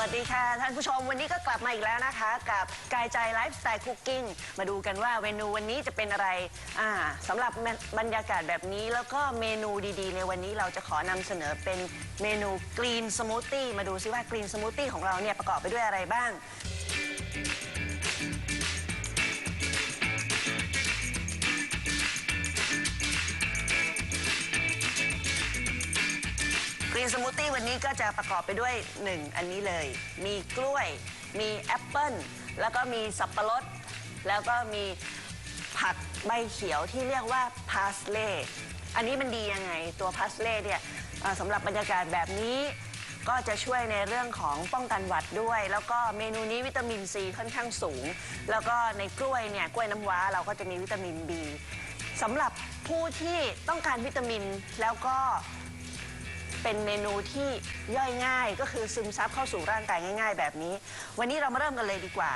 วัสดีค่ะ ท่านผู้ชมวันนี้ก็กลับมาอีกแล้วนะคะ กับกายใจไลฟ์สไตล์คุกกิ้งมาดูกันว่าเมนูวันนี้จะเป็นอะไรอ่าสำหรับบรรยากาศแบบนี้แล้วก็เมนูดีๆ ในวันนี้เราจะขอนำเสนอเป็นเมนูกรีนสมูทตี้มาดูซิว่ากรีนสมูทตี้ของเราเนี่ยประกอบไปด้วยอะไรบ้าง สมูทตี้วันนี้ก็จะประกอบไปด้วย 1 อันนี้เลย มีกล้วย มีแอปเปิ้ล แล้วก็มีสับปะรด แล้วก็มีผักใบเขียวที่เรียกว่าพาสเล่อันนี้มันดียังไงตัวพาสเล่เนี่ยเอ่อสำหรับบรรยากาศแบบนี้ ก็จะช่วยในเรื่องของป้องกันหวัดด้วย แล้วก็เมนูนี้วิตามินซีค่อนข้างสูง แล้วก็ในกล้วยเนี่ยกล้วยน้ำว้าเราก็จะมีวิตามิน B สำหรับผู้ที่ต้องการวิตามินแล้วก็ เป็นเมนูที่ย่อยง่าย ก็คือซึมซับเข้าสู่ร่างกายง่าย ๆ แบบนี้ วันนี้เรามาเริ่มกันเลยดีกว่า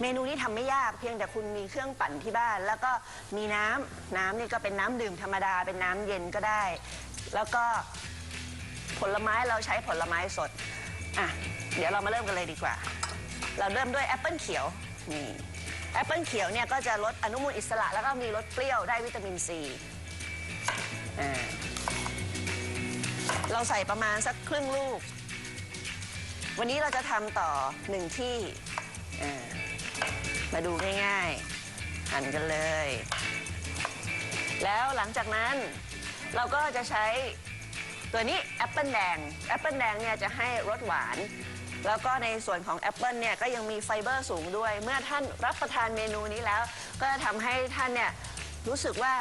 เมนูนี้ทำไม่ยากเพียงแต่คุณมีเครื่องปั่นที่บ้าน แล้วก็มีน้ำน้ำนี่ก็เป็นน้ำดื่มธรรมดา เป็นน้ำเย็นก็ได้ แล้วก็ผลไม้เราใช้ผลไม้สดอะเดี๋ยวเรามาเริ่มกันเลยดีกว่า เราเริ่มด้วยแอปเปิลเขียวนี่แอปเปิลเขียวเนี่ยก็จะลดอนุมูลอิสระแล้วก็มีรสเปรี้ยวได้วิตามินซีอ่า เราใส่ประมาณสักครึ่งลูก วันนี้เราจะทำต่อหนึ่งที่อ่ามาดูง่ายๆ หั่นกันเลย แล้วหลังจากนั้นเราก็จะใช้ตัวนี้แอปเปิลแดงแอปเปิลแดงเนี่ยจะให้รสหวาน แล้วก็ในส่วนของแอปเปิลเนี่ยก็ยังมีไฟเบอร์สูงด้วย เมื่อท่านรับประทานเมนูนี้แล้ว ก็จะทำให้ท่านเนี่ยรู้สึกว่า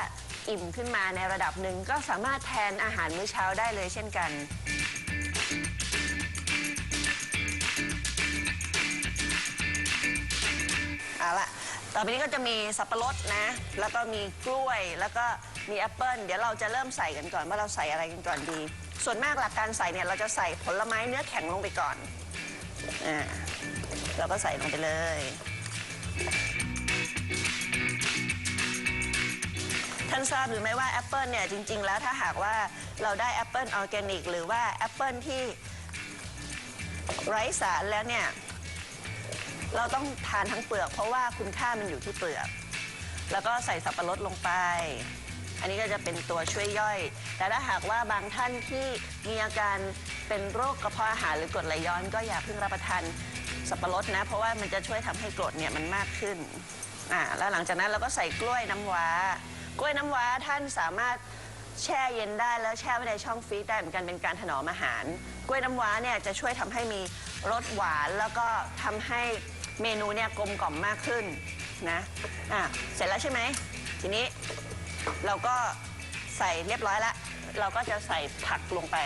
อิ่มขึ้นมาในระดับหนึ่งก็สามารถแทนอาหารมื้อเช้าได้เลยเช่นกัน เอาละต่อไปนี้ก็จะมีสับปะรดนะ แล้วก็มีกล้วย แล้วก็มีแอปเปิลเดี๋ยวเราจะเริ่มใส่กันก่อนว่าเราใส่อะไรกันก่อนดี ส่วนมากหลักการใส่เนี่ยเราจะใส่ผลไม้เนื้อแข็งลงไปก่อน อ่า เราก็ใส่ลงไปเลย ท่านทราบหรือไม่ว่าแอปเปิลเนี่ยจริง ๆ แล้วถ้าหากว่าเราได้แอปเปิลออร์แกนิกหรือว่าแอปเปิลที่ไร้สารแล้วเนี่ย เราต้องทานทั้งเปลือก เพราะว่าคุณค่ามันอยู่ที่เปลือก แล้วก็ใส่สับปะรดลงไป อันนี้ก็จะเป็นตัวช่วยย่อย แต่ถ้าหากว่าบางท่านที่มีอาการเป็นโรคกระเพาะอาหารหรือกรดไหลย้อน ก็อย่าเพิ่งรับประทานสับปะรดนะ เพราะว่ามันจะช่วยทำให้กรดเนี่ยมันมากขึ้นอ่าแล้วหลังจากนั้นเราก็ใส่กล้วยน้ำว้า กล้วยน้ำว้าท่านสามารถแช่เย็นได้แล้วแช่ไว้ในช่องฟรีซได้เหมือนกันเป็นการถนอมอาหาร กล้วยน้ำว้าเนี่ยจะช่วยทำให้มีรสหวานแล้วก็ทำให้เมนูเนี่ยกลมกล่อมมากขึ้นนะอะเสร็จแล้วใช่ไหมทีนี้เราก็ใส่เรียบร้อยแล้วเราก็จะใส่ผักลงไป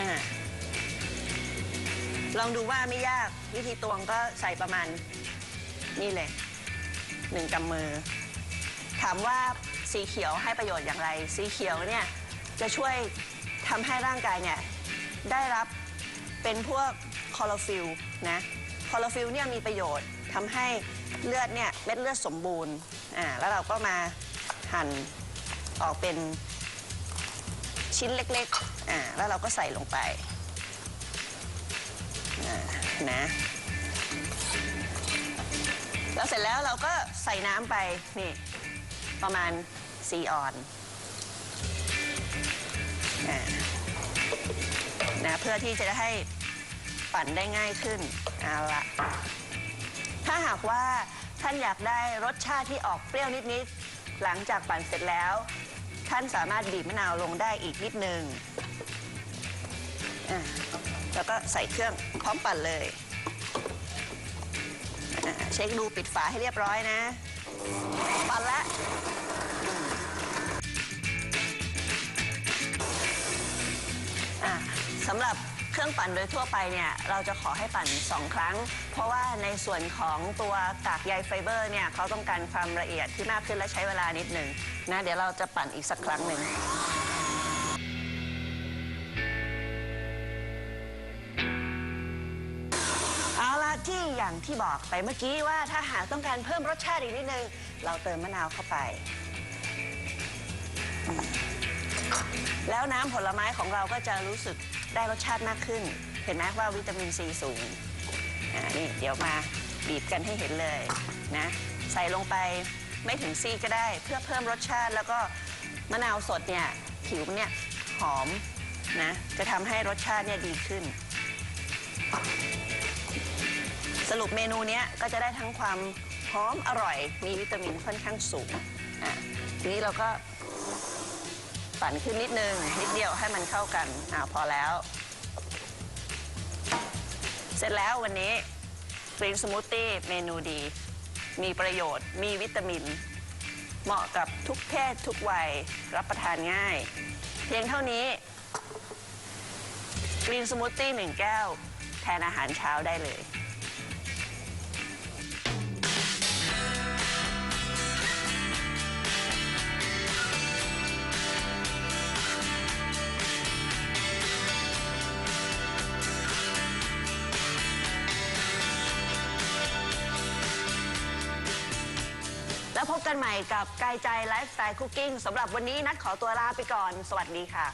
อ่าลองดูว่าไม่ยากวิธีตวงก็ใส่ประมาณนี่เลยหนึ่งกำมือ ถามว่าสีเขียวให้ประโยชน์อย่างไร สีเขียวเนี่ยจะช่วยทำให้ร่างกายเนี่ยได้รับเป็นพวกคลอโรฟิลนะคลอโรฟิลเนี่ยมีประโยชน์ทำให้เลือดเนี่ยเม็ดเลือดสมบูรณ์อ่าแล้วเราก็มาหั่นออกเป็นชิ้นเล็กๆอ่าแล้วเราก็ใส่ลงไปอ่านะแล้วเสร็จแล้วเราก็ใส่น้ำไปนี่ ประมาณ 4 ออนอ่านะเพื่อที่จะได้ให้ปั่นได้ง่ายขึ้นเอาละถ้าหากว่าท่านอยากได้รสชาติที่ออกเปรี้ยวนิดๆหลังจากปั่นเสร็จแล้ว ท่านสามารถบีบมะนาวลงได้อีกนิดนึงอ่าแล้วก็ใส่เครื่องพร้อมปั่นเลย เช็คดูปิดฝาให้เรียบร้อยนะ ปั่นละอะสำหรับเครื่องปั่นโดยทั่วไปเนี่ยเราจะขอให้ปั่น 2 ครั้ง เพราะว่าในส่วนของตัวกากใยไฟเบอร์เนี่ยเขาต้องการความละเอียดที่มากขึ้นและใช้เวลานิดหนึ่งนะเดี๋ยวเราจะปั่นอีกสักครั้งหนึ่ง ที่อย่างที่บอกไปเมื่อกี้ว่าถ้าหากต้องการเพิ่มรสชาติอีกนิดนึง เราเติมมะนาวเข้าไป แล้วน้ำผลไม้ของเราก็จะรู้สึกได้รสชาติมากขึ้น เห็นไหมว่าวิตามินซีสูงอ่านี่เดี๋ยวมาบีบกันให้เห็นเลยนะใส่ลงไปไม่ถึงซีก็ได้เพื่อเพิ่มรสชาติแล้วก็มะนาวสดเนี่ยผิวเนี่ยหอมนะจะทำให้รสชาติเนี่ยดีขึ้น สรุปเมนูเนี้ยก็จะได้ทั้งความหอมอร่อย มีวิตามินค่อนข้างสูงอะทีนี้เราก็ปั่นขึ้นนิดนึงนิดเดียวให้มันเข้ากันอ่าพอแล้ว เสร็จแล้ววันนี้กรีนสมูทตี้เมนูดี มีประโยชน์ มีวิตามิน เหมาะกับทุกเพศทุกวัยรับประทานง่าย เพียงเท่านี้กรีนสมูทตี้หนึ่งแก้ว แทนอาหารเช้าได้เลย แล้วพบกันใหม่กับกายใจไลฟ์สไตล์คุกกิ้งสำหรับวันนี้นัดขอตัวลาไปก่อน สวัสดีค่ะ